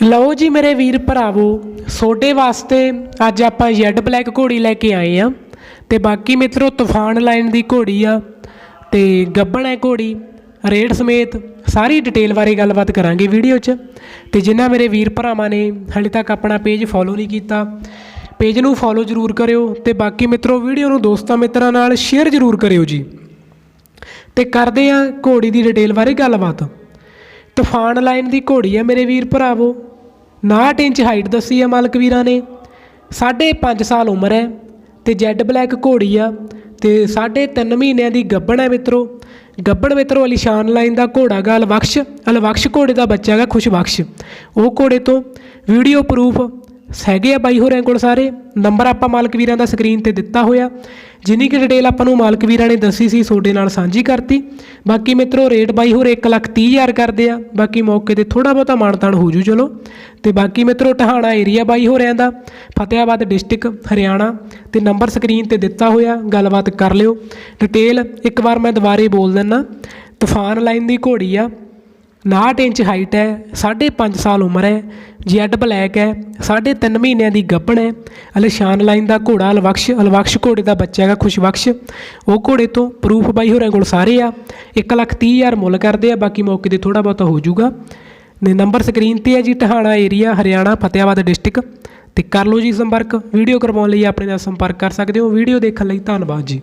ਲਓ ਜੀ ਮੇਰੇ ਵੀਰ ਭਰਾਵੋ, ਸੋਡੇ ਵਾਸਤੇ ਅੱਜ ਆਪਾਂ ਜੈਡ ਬਲੈਕ ਘੋੜੀ ਲੈ ਕੇ ਆਏ ਆ ਤੇ ਬਾਕੀ ਮਿੱਤਰੋ ਤੂਫਾਨ ਲਾਈਨ ਦੀ ਘੋੜੀ ਆ ਤੇ ਗੱਬਣ ਹੈ ਘੋੜੀ ਰੇਟ ਸਮੇਤ ਸਾਰੀ ਡਿਟੇਲ ਬਾਰੇ ਗੱਲਬਾਤ ਕਰਾਂਗੇ ਵੀਡੀਓ 'ਚ। ਤੇ ਜਿਨ੍ਹਾਂ ਮੇਰੇ ਵੀਰ ਭਰਾਵਾਂ ਨੇ ਹਾਲੇ ਤੱਕ ਆਪਣਾ ਪੇਜ ਫੋਲੋ ਨਹੀਂ ਕੀਤਾ ਪੇਜ ਨੂੰ ਫੋਲੋ ਜ਼ਰੂਰ ਕਰਿਓ ਤੇ ਬਾਕੀ ਮਿੱਤਰੋ ਵੀਡੀਓ ਨੂੰ ਦੋਸਤਾਂ ਮਿੱਤਰਾਂ ਨਾਲ ਸ਼ੇਅਰ ਜ਼ਰੂਰ ਕਰਿਓ ਜੀ। ਤੇ ਕਰਦੇ ਆ ਘੋੜੀ ਦੀ ਡਿਟੇਲ ਬਾਰੇ ਗੱਲਬਾਤ। ਤੂਫਾਨ ਲਾਈਨ ਦੀ ਘੋੜੀ ਆ ਮੇਰੇ ਵੀਰ ਭਰਾਵੋ 59 ਇੰਚ ਹਾਈਟ ਦੱਸੀ ਆ ਮਾਲਕ ਵੀਰਾਂ ਨੇ। 5.5 ਸਾਲ ਉਮਰ ਹੈ ਤੇ ਜੈਡ ਬਲੈਕ ਘੋੜੀ ਆ ਤੇ 3.5 ਮਹੀਨਿਆਂ ਦੀ ਗੱਬਣ ਹੈ ਮਿੱਤਰੋ। ਗੱਬਣ ਮਿੱਤਰੋ ਅਲੀਸ਼ਾਨ ਲਾਈਨ ਦਾ ਘੋੜਾ ਗਾ ਅਲਵਕਸ਼। ਅਲਵਕਸ਼ ਘੋੜੇ ਦਾ ਬੱਚਾ ਹੈਗਾ ਖੁਸ਼ਬਖਸ਼ ਉਹ ਘੋੜੇ ਤੋਂ ਵੀਡੀਓ ਪ੍ਰੂਫ ਹੈਗੇ ਆ ਬਾਈ ਹੋਰਾਂ ਕੋਲ ਸਾਰੇ। ਨੰਬਰ ਆਪਾਂ ਮਾਲਕ ਵੀਰਾਂ ਦਾ ਸਕਰੀਨ ਤੇ ਦਿੱਤਾ ਹੋਇਆ। ਜਿੰਨੀ ਕਿ ਡਿਟੇਲ ਆਪਾਂ ਨੂੰ ਮਾਲਕ ਵੀਰਾਂ ਨੇ ਦੱਸੀ ਸੀ, ਤੁਹਾਡੇ ਨਾਲ ਸਾਂਝੀ ਕਰਤੀ। ਬਾਕੀ ਮਿੱਤਰੋ ਰੇਟ ਬਾਈ ਹੋਰ 130000 ਕਰਦੇ ਆ। ਬਾਕੀ ਮੌਕੇ ਤੇ ਥੋੜਾ ਬਹੁਤਾ ਮਾਨਤਾਨ ਹੋ ਜੂ, ਚਲੋ। ਤੇ ਬਾਕੀ ਮਿੱਤਰੋ, ਟਹਾਣਾ ਏਰੀਆ ਬਾਈ ਹੋਰਿਆਂ ਦਾ। ਫਤਿਆਬਾਦ ਡਿਸਟ੍ਰਿਕਟ ਹਰਿਆਣਾ। ਤੇ ਨੰਬਰ ਸਕਰੀਨ ਤੇ ਦਿੱਤਾ ਹੋਇਆ। ਗੱਲਬਾਤ ਕਰ ਲਿਓ। ਡਿਟੇਲ ਇੱਕ ਵਾਰ ਮੈਂ ਦੁਬਾਰੇ ਬੋਲ ਦਿੰਨਾ। ਤੂਫਾਨ ਲਾਈਨ ਦੀ ਘੋੜੀ ਆ। 59 ਇੰਚ ਹਾਈਟ ਹੈ 5.5 ਸਾਲ ਉਮਰ ਹੈ ਜੈਡ ਬਲੈਕ ਹੈ 3.5 ਮਹੀਨਿਆਂ ਦੀ ਗੱਭਣ ਹੈ ਅਲਸ਼ਾਨ ਲਾਈਨ ਦਾ ਘੋੜਾ ਅਲਵਕਸ਼ ਅਲਵਕਸ਼ ਘੋੜੇ ਦਾ ਬੱਚਾ ਹੈਗਾ ਖੁਸ਼ਬਖਸ਼। ਉਹ ਘੋੜੇ ਤੋਂ ਪ੍ਰੂਫ ਬਾਈ ਹੋਰਾਂ ਕੋਲ ਸਾਰੇ ਆ 130000 ਮੁੱਲ ਕਰਦੇ ਆ, ਬਾਕੀ ਮੌਕੇ ਤੇ ਥੋੜਾ ਬਹੁਤਾ ਹੋ ਜਾਊਗਾ ਨੇ ਨੰਬਰ ਸਕਰੀਨ ਤੇ ਹੈ ਜੀ, ਟਹਾਣਾ ਏਰੀਆ, ਹਰਿਆਣਾ, ਫਤਿਆਬਾਦ ਡਿਸਟ੍ਰਿਕਟ। ਤੇ ਕਰ ਲਓ ਜੀ ਸੰਪਰਕ, ਵੀਡੀਓ ਕਰਵਾਉਣ ਲਈ ਆਪਣੇ ਨਾਲ ਸੰਪਰਕ ਕਰ ਸਕਦੇ ਹੋ, ਵੀਡੀਓ ਦੇਖਣ ਲਈ ਧੰਨਵਾਦ ਜੀ।